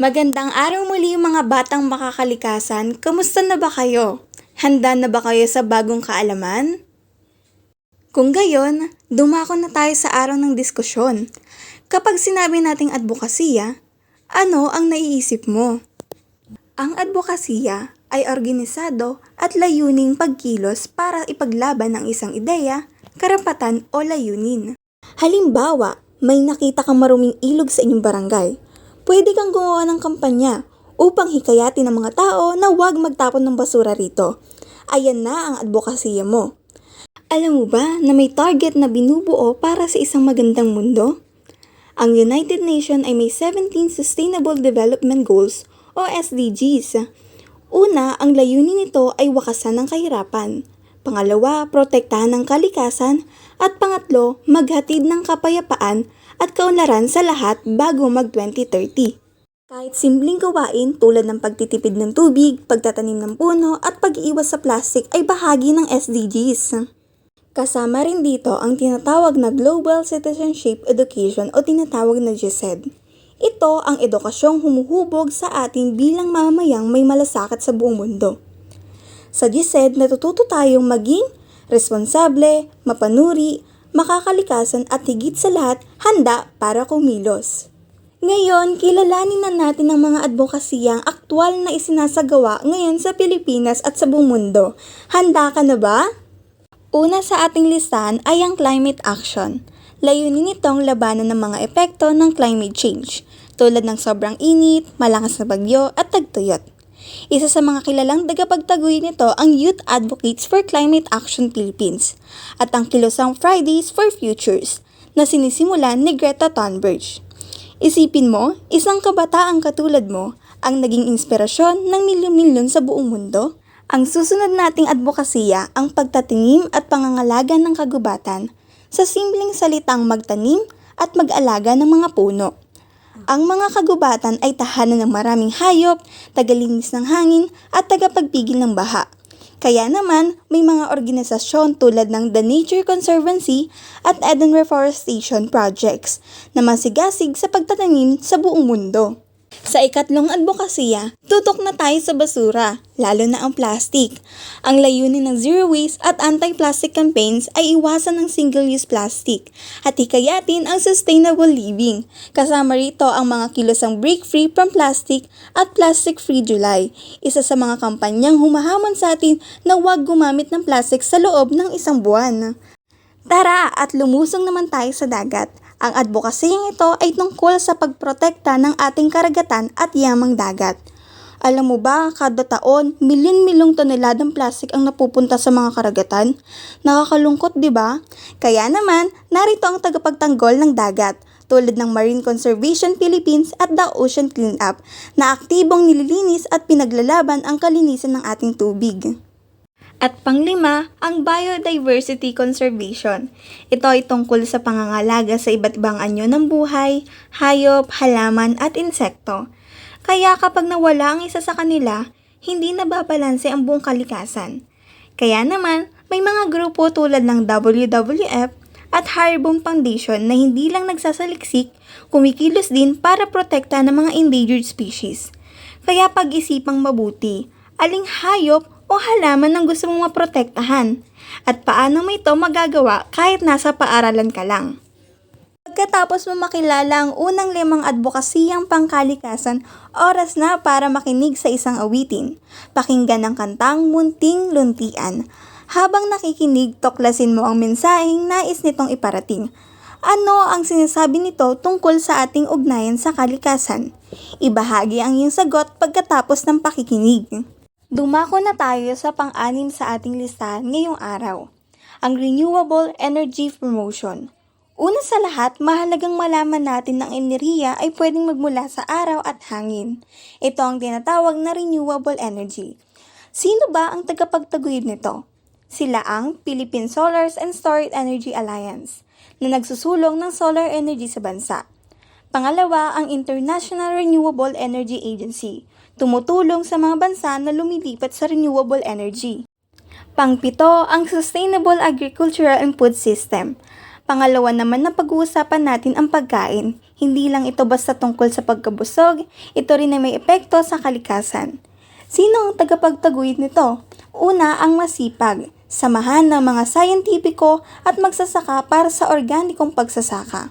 Magandang araw muli mga batang makakalikasan. Kamusta na ba kayo? Handa na ba kayo sa bagong kaalaman? Kung gayon, dumako na tayo sa araw ng diskusyon. Kapag sinabi nating advokasya, ano ang naiisip mo? Ang advokasya ay organisado at layuning pagkilos para ipaglaban ang isang ideya, karapatan o layunin. Halimbawa, may nakita kang maruming ilog sa inyong barangay. Pwede kang gumawa ng kampanya upang hikayatin ng mga tao na huwag magtapon ng basura rito. Ayan na ang advokasya mo. Alam mo ba na may target na binubuo para sa isang magandang mundo? Ang United Nations ay may 17 Sustainable Development Goals o SDGs. Una, ang layunin nito ay wakasan ng kahirapan. Pangalawa, protektahan ng kalikasan. At pangatlo, maghatid ng kapayapaan at kaunlaran sa lahat bago mag-2030. Kahit simpleng gawain tulad ng pagtitipid ng tubig, pagtatanim ng puno at pag-iwas sa plastic ay bahagi ng SDGs. Kasama rin dito ang tinatawag na Global Citizenship Education o tinatawag na GCED. Ito ang edukasyong humuhubog sa atin bilang mamamayang may malasakit sa buong mundo. Sa GCED, natututo tayong maging responsable, mapanuri, makakalikasan at higit sa lahat, handa para kumilos. Ngayon, kilalanin na natin ang mga advokasiyang aktwal na isinasagawa ngayon sa Pilipinas at sa buong mundo. Handa ka na ba? Una sa ating listahan ay ang climate action. Layunin nitong labanan ng mga epekto ng climate change, tulad ng sobrang init, malakas na bagyo at tagtuyot. Isa sa mga kilalang tagapagtaguy nito ang Youth Advocates for Climate Action Philippines at ang Kilosang Fridays for Futures na sinisimulan ni Greta Thunberg. Isipin mo, isang kabataang katulad mo ang naging inspirasyon ng milyon-milyon sa buong mundo? Ang susunod nating advokasya ang pagtatinim at pangangalaga ng kagubatan sa simpleng salitang magtanim at mag-alaga ng mga puno. Ang mga kagubatan ay tahanan ng maraming hayop, tagalinis ng hangin at tagapagpigil ng baha. Kaya naman, may mga organisasyon tulad ng The Nature Conservancy at Eden Reforestation Projects na masigasig sa pagtatanim sa buong mundo. Sa ikatlong advokasya, tutok na tayo sa basura, lalo na ang plastic. Ang layunin ng Zero Waste at Anti-Plastic Campaigns ay iwasan ng single-use plastic at hikayatin ang sustainable living. Kasama rito ang mga kilosang Break Free from Plastic at Plastic Free July, isa sa mga kampanyang humahamon sa atin na huwag gumamit ng plastic sa loob ng isang buwan. Tara at lumusong naman tayo sa dagat. Ang advokasyang ito ay tungkol sa pagprotekta ng ating karagatan at yamang dagat. Alam mo ba, kada taon, milyon-milyong toneladang plastik ang napupunta sa mga karagatan? Nakakalungkot, di ba? Kaya naman, narito ang tagapagtanggol ng dagat, tulad ng Marine Conservation Philippines at the Ocean Cleanup, na aktibong nililinis at pinaglalaban ang kalinisan ng ating tubig. At panglima, ang biodiversity conservation. Ito ay tungkol sa pangangalaga sa iba't ibang anyo ng buhay, hayop, halaman at insekto. Kaya kapag nawala ang isa sa kanila, hindi nababalanse ang buong kalikasan. Kaya naman, may mga grupo tulad ng WWF at Harbon Foundation na hindi lang nagsasaliksik, kumikilos din para protekta ng mga endangered species. Kaya pag-isipang mabuti, aling hayop o halaman ang gusto mong maprotektahan at paano mo ito magagawa kahit nasa paaralan ka lang. Pagkatapos mo makilala ang unang limang advokasiyang pangkalikasan, oras na para makinig sa isang awitin. Pakinggan ang kantang Munting Luntian. Habang nakikinig, tuklasin mo ang mensaheng nais nitong iparating. Ano ang sinasabi nito tungkol sa ating ugnayan sa kalikasan? Ibahagi ang iyong sagot pagkatapos ng pakikinig. Dumako na tayo sa pang-anim sa ating listahan ngayong araw, ang Renewable Energy Promotion. Una sa lahat, mahalagang malaman natin na ang enerhiya ay pwedeng magmula sa araw at hangin. Ito ang tinatawag na renewable energy. Sino ba ang tagapagtaguyod nito? Sila ang Philippine Solars and Storage Energy Alliance na nagsusulong ng solar energy sa bansa. Pangalawa, ang International Renewable Energy Agency, tumutulong sa mga bansa na lumilipat sa renewable energy. Pangpito, ang Sustainable Agricultural and Food System. Pangalawa naman na pag-uusapan natin ang pagkain. Hindi lang ito basta tungkol sa pagkabusog, ito rin ay may epekto sa kalikasan. Sino ang tagapagtaguyod nito? Una, ang masipag, samahan ng mga sayentipiko at magsasaka para sa organikong pagsasaka.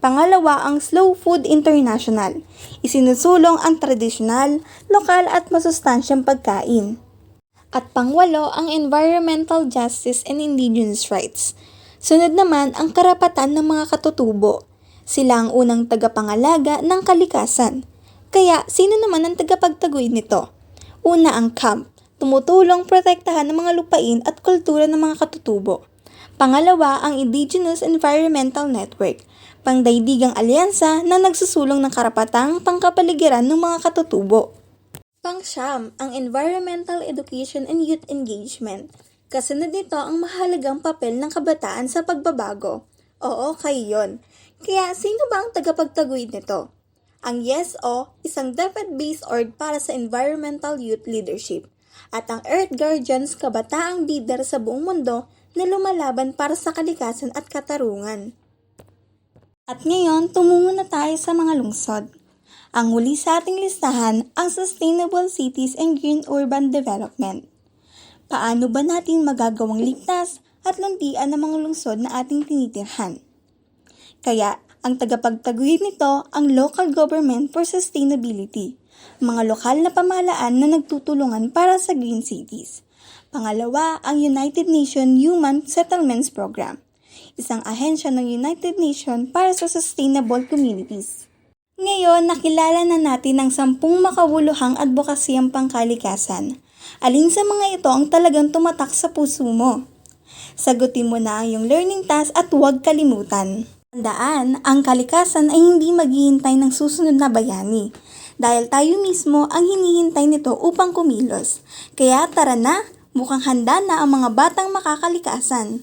Pangalawa, ang Slow Food International. Isinusulong ang tradisyonal, lokal at masustansyang pagkain. At pangwalo, ang Environmental Justice and Indigenous Rights. Sunod naman ang karapatan ng mga katutubo. Sila ang unang tagapangalaga ng kalikasan. Kaya, sino naman ang tagapagtaguyod nito? Una ang CAMP, tumutulong protektahan ng mga lupain at kultura ng mga katutubo. Pangalawa, ang Indigenous Environmental Network, pangdaigdigang alyansa na nagsusulong ng karapatang pangkapaligiran ng mga katutubo. Pangsyam, ang Environmental Education and Youth Engagement. Kasunod nito ang mahalagang papel ng kabataan sa pagbabago. Oo, kayo yon. Kaya sino ba ang tagapagtaguyod nito? Ang YESO, isang dapat-based org para sa environmental youth leadership. At ang Earth Guardians, kabataang leader sa buong mundo na lumalaban para sa kalikasan at katarungan. At ngayon, tumungo na tayo sa mga lungsod. Ang huli sa ating listahan, ang Sustainable Cities and Green Urban Development. Paano ba natin magagawang ligtas at landian ang mga lungsod na ating tinitirhan? Kaya, ang tagapagtaguyod nito ang Local Government for Sustainability, mga lokal na pamahalaan na nagtutulungan para sa green cities. Pangalawa, ang United Nations Human Settlements Program, isang ahensya ng United Nations para sa sustainable communities. Ngayon, nakilala na natin ang sampung makabuluhang advokasiyang pangkalikasan. Alin sa mga ito ang talagang tumatak sa puso mo? Sagutin mo na ang iyong learning task at huwag kalimutan. Tandaan, ang kalikasan ay hindi maghihintay ng susunod na bayani. Dahil tayo mismo ang hinihintay nito upang kumilos. Kaya tara na, mukhang handa na ang mga batang makakalikasan.